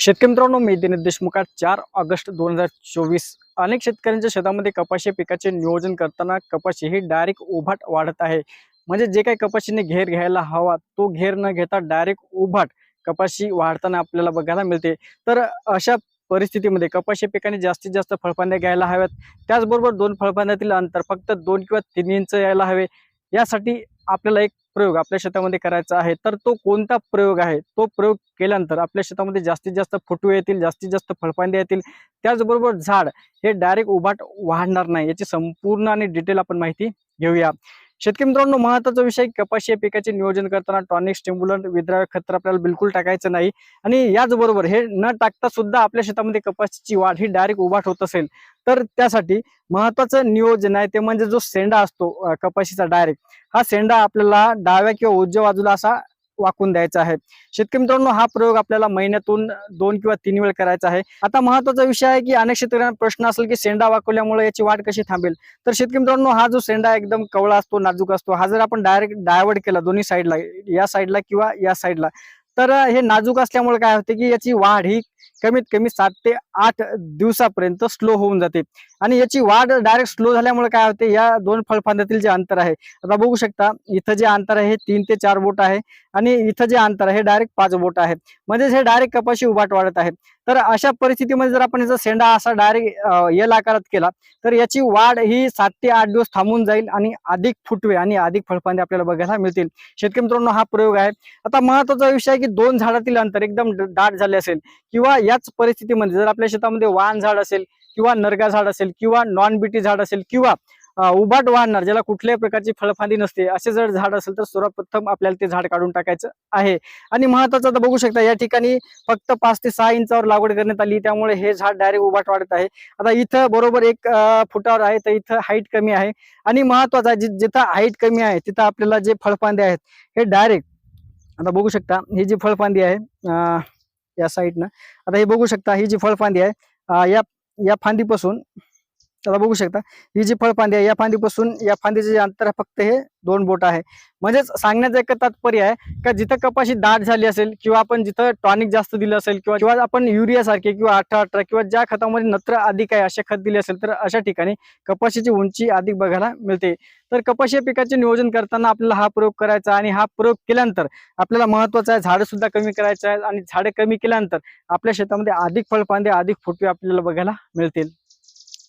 शेतकरी मित्रांनो मी दिनेश चार ऑगस्ट दोन हजार चोवीस. अनेक शेतकऱ्यांच्या शेतामध्ये कपाशी पिकाचे नियोजन करताना कपाशी ही डायरेक्ट उभाट वाढत आहे. म्हणजे जे काही कपाशीने घेर घ्यायला हवा तो घेर न घेता डायरेक्ट उभाट कपाशी वाढताना आपल्याला बघायला मिळते. तर अशा परिस्थितीमध्ये कपाशी पिकाने जास्तीत जास्त फळफांद्या घ्यायला हव्यात. त्याचबरोबर दोन फळफांद्यातील अंतर फक्त दोन किंवा तीन इंच यायला हवे. यासाठी आपल्याला एक प्रयोग आपल्या शेतामध्ये करायचा आहे तर तो कोणता प्रयोग आहे? तो प्रयोग केल्यानंतर आपल्या शेतामध्ये जास्तीत जास्त फुटवे येतील जास्तीत जास्त फळपांद्या येतील. त्याचबरोबर झाड हे डायरेक्ट उभाट वाढणार नाही याची संपूर्ण आणि डिटेल आपण माहिती घेऊया. शेतकरी मित्रांनो महत्त्वाचा विषय कपाशी या पिकाचे नियोजन करताना टॉनिक स्टिम्बुलंट विद्राव्य खत आपल्याला बिलकुल टाकायचं नाही. आणि याचबरोबर हे न टाकता सुद्धा आपल्या शेतामध्ये कपाशीची वाढ ही डायरेक्ट उभाट होत असेल. तर त्यासाठी महत्वाचं नियोजन आहे ते म्हणजे जो सेंडा असतो कपाशीचा डायरेक्ट हा सेंडा आपल्याला डाव्या किंवा उजव्या बाजूला असा वाकून द्यायचा आहे. शेतकरी मित्रांनो हा प्रयोग आपल्याला महिन्यातून दोन किंवा तीन वेळ करायचा आहे. आता महत्त्वाचा विषय आहे की अनेक शेतकऱ्यांना प्रश्न असेल की सेंडा वाकवल्यामुळे याची वाट कशी थांबेल? तर शेतकरी मित्रांनो हा जो सेंडा एकदम कवळा असतो नाजूक असतो हा जर आपण डायरेक्ट डायवर्ट केला दोन्ही साईडला या साईडला किंवा या साईडला तर हे नाजूक असल्यामुळे काय होते की याची वाढ ही कमीत कमी सात ते आठ दिवसापर्यंत स्लो होऊन जाते. आणि याची वाढ डायरेक्ट स्लो झाल्यामुळे काय होते या दोन फळफांद्यातील जे अंतर आहे आता बघू शकता इथं जे अंतर आहे हे तीन ते चार बोट आहे आणि इथं जे अंतर आहे डायरेक्ट पाच बोट आहे. म्हणजेच हे डायरेक्ट कपाशी उभाट वाढत आहे. तर अशा परिस्थितीमध्ये जर आपण याचा सेंडा असा डायरेक्ट येल आकारात केला तर याची वाढ ही सात ते आठ दिवस थांबून जाईल आणि अधिक फुटवे आणि अधिक फळफांदे आपल्याला बघायला मिळतील. शेतकरी मित्रांनो हा प्रयोग आहे. आता महत्त्वाचा विषय आहे की दोन झाडातील अंतर एकदम दाट झाले असेल किंवा याच परिस्थितीमध्ये जर आपल्या शेतामध्ये वाहन झाड असेल किंवा नरगा झाड असेल किंवा नॉन बीटी झाड असेल किंवा उबाट उभाट ज्याला कुठल्याही प्रकारची फळफांदी नसते असे जर झाड असेल तर सर्वप्रथम आपल्याला ते झाड काढून टाकायचं आहे. आणि महत्वाचं आता बघू शकता या ठिकाणी फक्त पाच ते सहा इंचावर लागवड करण्यात आली त्यामुळे हे झाड डायरेक्ट उभाट वाढत आहे. आता इथं बरोबर एक फुटावर आहे तर इथं हाईट कमी आहे. आणि महत्वाचं आहे जि- जिथं हाईट कमी आहे तिथं आपल्याला जे फळफांदे आहेत हे डायरेक्ट आता बघू शकता ही जी फळफांदी आहे या साईडनं आता हे बघू शकता ही जी फळफांदी आहे या या फांदीपासून त्याला बघू शकता. ही जी फळफांदी आहे या फांदीपासून या फांदीचे जे अंतर आहे फक्त हे दोन बोट आहे. म्हणजेच सांगण्याचं एक तात्पर्य आहे का जिथं कपाशी दाट झाली असेल किंवा आपण जिथं टॉनिक जास्त दिलं असेल किंवा किंवा आपण युरिया सारखे किंवा अठरा अठरा किंवा ज्या खतामध्ये नत्र अधिक आहे असे खत दिले असेल तर अशा ठिकाणी कपाशीची उंची अधिक बघायला मिळते. तर कपाशी या पिकाचे नियोजन करताना आपल्याला हा प्रयोग करायचा आणि हा प्रयोग केल्यानंतर आपल्याला महत्वाचं आहे झाडं सुद्धा कमी करायचं आहे आणि झाडं कमी केल्यानंतर आपल्या शेतामध्ये अधिक फळफांदे अधिक फुटवे आपल्याला बघायला मिळतील.